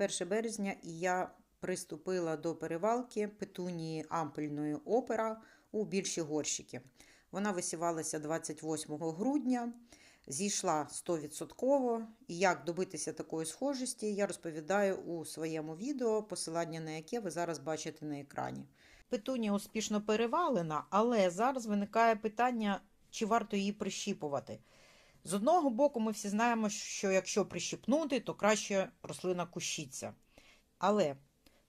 1 березня і я приступила до перевалки петунії ампельної опера у більші горщики. Вона висівалася 28 грудня, зійшла 100%. І як добитися такої схожості, я розповідаю у своєму відео, посилання на яке ви зараз бачите на екрані. Петунія успішно перевалена, але зараз виникає питання, чи варто її прищіпувати. З одного боку, ми всі знаємо, що якщо прищипнути, то краще рослина кущиться. Але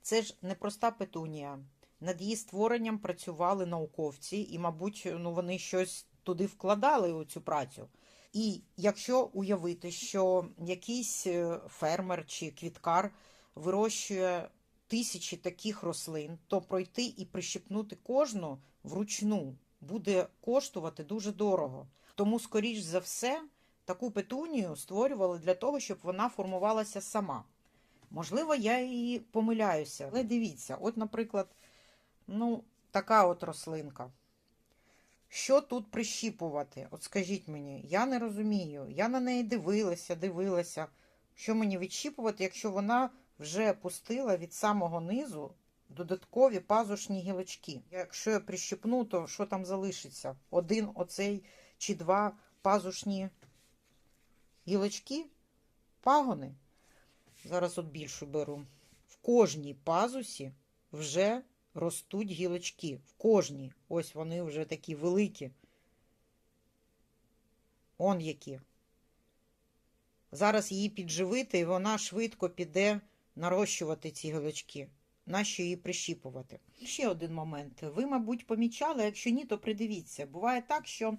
це ж не проста петунія. Над її створенням працювали науковці, і, мабуть, ну, вони щось туди вкладали у цю працю. І якщо уявити, що якийсь е, фермер чи квіткар вирощує тисячі таких рослин, то пройти і прищипнути кожну вручну буде коштувати дуже дорого. Тому, скоріш за все, таку петунію створювали для того, щоб вона формувалася сама. Можливо, я і помиляюся. Але дивіться, от, наприклад, ну, така от рослинка. Що тут прищіпувати? От скажіть мені, я не розумію. Я на неї дивилася, дивилася. Що мені відщіпувати, якщо вона вже пустила від самого низу додаткові пазушні гілочки. Якщо я прищипну, то що там залишиться? Один оцей чи два пазушні гілочки, пагони. Зараз от більшу беру. В кожній пазусі вже ростуть гілочки. В кожній. Ось вони вже такі великі. Он які. Зараз її підживити, і вона швидко піде нарощувати ці гілочки. Нащо її прищіпувати? Ще один момент. Ви, мабуть, помічали, якщо ні, то придивіться. Буває так, що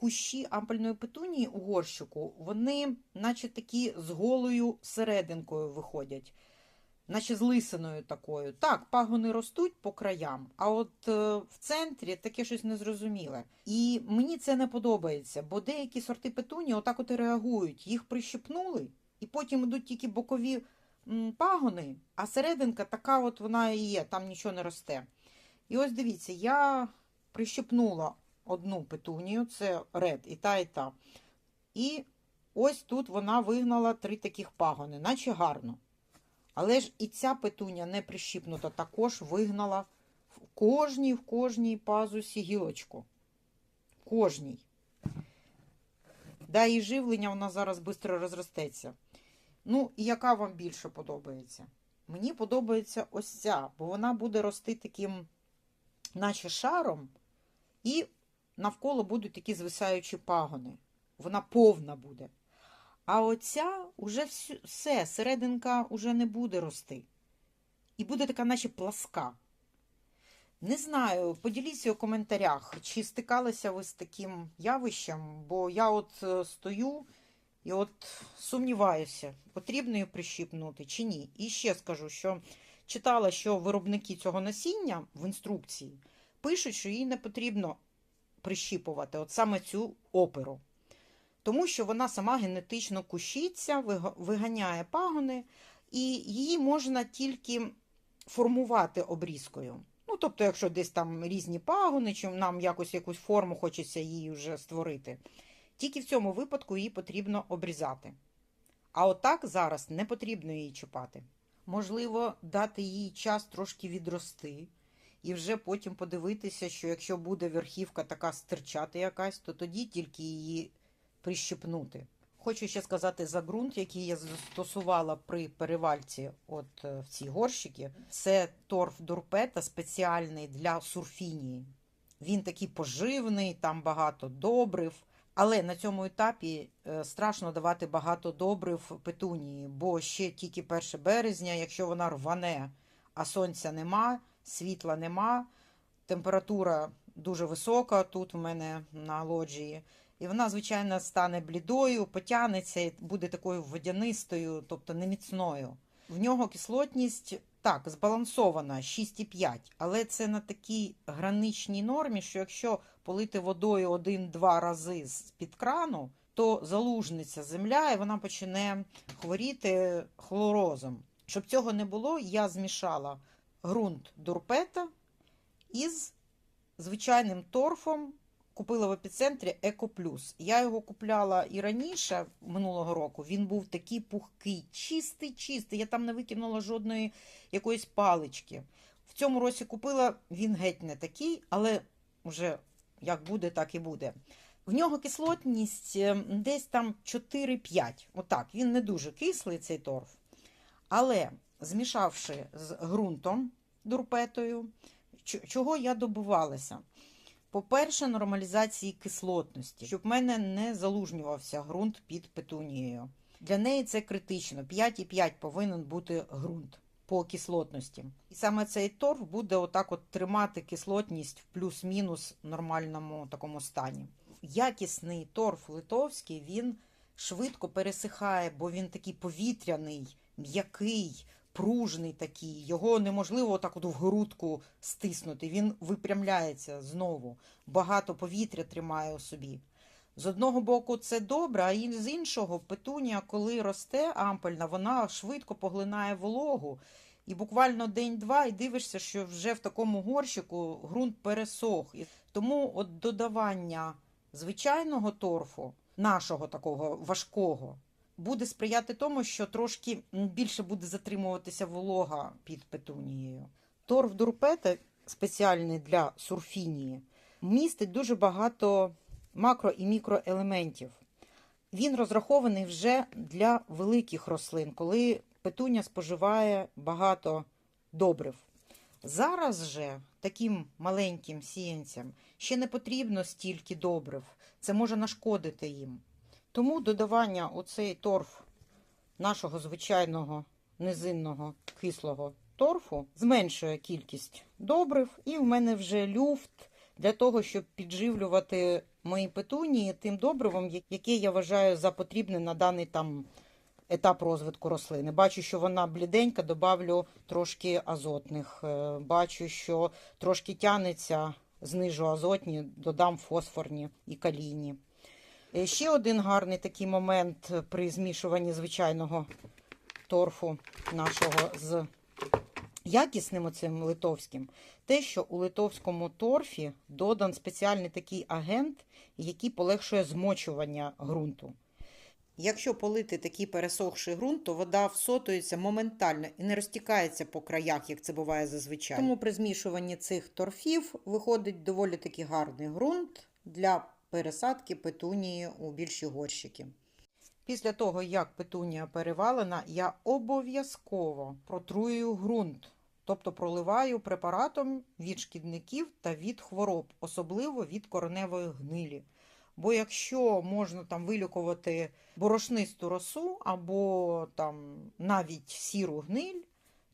кущі ампельної петунії у горщику, вони, наче такі з голою серединкою виходять, наче з лисиною такою. Так, пагони ростуть по краям, а от е, в центрі таке щось незрозуміле. І мені це не подобається, бо деякі сорти петунії отак от і реагують. Їх прищипнули, і потім йдуть тільки бокові пагони, а серединка така от вона і є, там нічого не росте. І ось дивіться, я прищипнула одну петунію, це ред, і та, і та. І ось тут вона вигнала три таких пагони, наче гарно. Але ж і ця петуня не прищіпнута, також вигнала в кожній, в кожній пазусі гілочку. В кожній. Да, і живлення вона зараз швидко розростеться. Ну, і яка вам більше подобається? Мені подобається ось ця, бо вона буде рости таким, наче шаром, і навколо будуть такі звисаючі пагони. Вона повна буде. А оця уже все, серединка вже не буде рости. І буде така, наче пласка. Не знаю, поділіться у коментарях, чи стикалися ви з таким явищем, бо я от е, стою і от сумніваюся, потрібно її прищіпнути чи ні. І ще скажу, що читала, що виробники цього насіння в інструкції пишуть, що їй не потрібно прищіпувати от саме цю оперу. Тому що вона сама генетично кущиться, виганяє пагони, і її можна тільки формувати обрізкою. Ну, тобто, якщо десь там різні пагони, чи нам якось якусь форму хочеться її вже створити, тільки в цьому випадку її потрібно обрізати. А отак зараз не потрібно її чіпати. Можливо, дати їй час трошки відрости, і вже потім подивитися, що якщо буде верхівка така стирчати якась, то тоді тільки її прищепнути. Хочу ще сказати за ґрунт, який я застосувала при перевальці от е, в ці горщики. Це торф дурпета спеціальний для сурфінії. Він такий поживний, там багато добрив. Але на цьому етапі е, страшно давати багато добрив петунії, бо ще тільки 1 березня, якщо вона рване, а сонця нема, світла нема, температура дуже висока тут в мене на лоджії. І вона, звичайно, стане блідою, потягнеться і буде такою водянистою, тобто неміцною. В нього кислотність так, збалансована 6,5, але це на такій граничній нормі, що якщо полити водою один-два рази з-під крану, то залужниця земля і вона почне хворіти хлорозом. Щоб цього не було, я змішала ґрунт дурпета із звичайним торфом купила в епіцентрі Еко Плюс. Я його купляла і раніше, минулого року. Він був такий пухкий, чистий, чистий. Я там не викинула жодної якоїсь палички. В цьому році купила, він геть не такий, але вже як буде, так і буде. В нього кислотність е, десь там 4-5. Отак, він не дуже кислий, цей торф. Але змішавши з ґрунтом дурпетою, чого я добувалася? По-перше, нормалізації кислотності, щоб в мене не залужнювався ґрунт під петунією. Для неї це критично. 5,5 повинен бути ґрунт по кислотності. І саме цей торф буде отак от тримати кислотність в плюс-мінус нормальному такому стані. Якісний торф литовський, він швидко пересихає, бо він такий повітряний, м'який, пружний такий. Його неможливо так от в грудку стиснути. Він випрямляється знову. Багато повітря тримає у собі. З одного боку, це добре, а з іншого, петунія, коли росте ампельна, вона швидко поглинає вологу. І буквально день-два, і дивишся, що вже в такому горщику ґрунт пересох. Тому от додавання звичайного торфу, нашого такого важкого, буде сприяти тому, що трошки більше буде затримуватися волога під петунією. Торф дурпета, спеціальний для сурфінії, містить дуже багато макро і мікроелементів. Він розрахований вже для великих рослин, коли петуня споживає багато добрив. Зараз же таким маленьким сіянцям ще не потрібно стільки добрив, це може нашкодити їм. Тому додавання у цей торф нашого звичайного низинного кислого торфу зменшує кількість добрив, і в мене вже люфт для того, щоб підживлювати мої петунії тим добривом, яке я вважаю за потрібне на даний там етап розвитку рослини. Бачу, що вона бліденька, добавлю трошки азотних. Е, Бачу, що трошки тянеться, знижу азотні, додам фосфорні і калійні. Е, Ще один гарний такий момент при змішуванні звичайного торфу нашого з якісним оцим литовським, те, що у литовському торфі додан спеціальний такий агент, який полегшує змочування ґрунту. Якщо полити такий пересохший ґрунт, то вода всотується моментально і не розтікається по краях, як це буває зазвичай. Тому при змішуванні цих торфів виходить доволі таки гарний ґрунт для пересадки петунії у більші горщики. Після того, як петунія перевалена, я обов'язково протрую ґрунт, тобто проливаю препаратом від шкідників та від хвороб, особливо від кореневої гнилі. Бо якщо можна там вилікувати борошнисту росу або там навіть сіру гниль,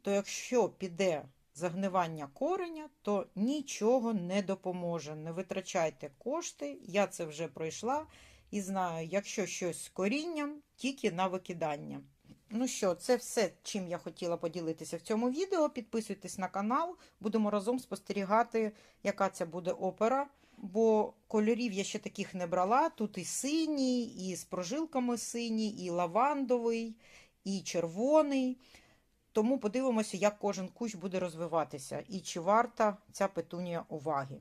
то якщо піде загнивання кореня, то нічого не допоможе. Не витрачайте кошти. Я це вже пройшла і знаю, якщо щось з корінням, тільки на викидання. Ну що, це все, чим я хотіла поділитися в цьому відео. Підписуйтесь на канал, будемо разом спостерігати, яка це буде опера. Бо кольорів я ще таких не брала. Тут і синій, і з прожилками синій, і лавандовий, і червоний. Тому подивимося, як кожен кущ буде розвиватися і чи варта ця петунія уваги.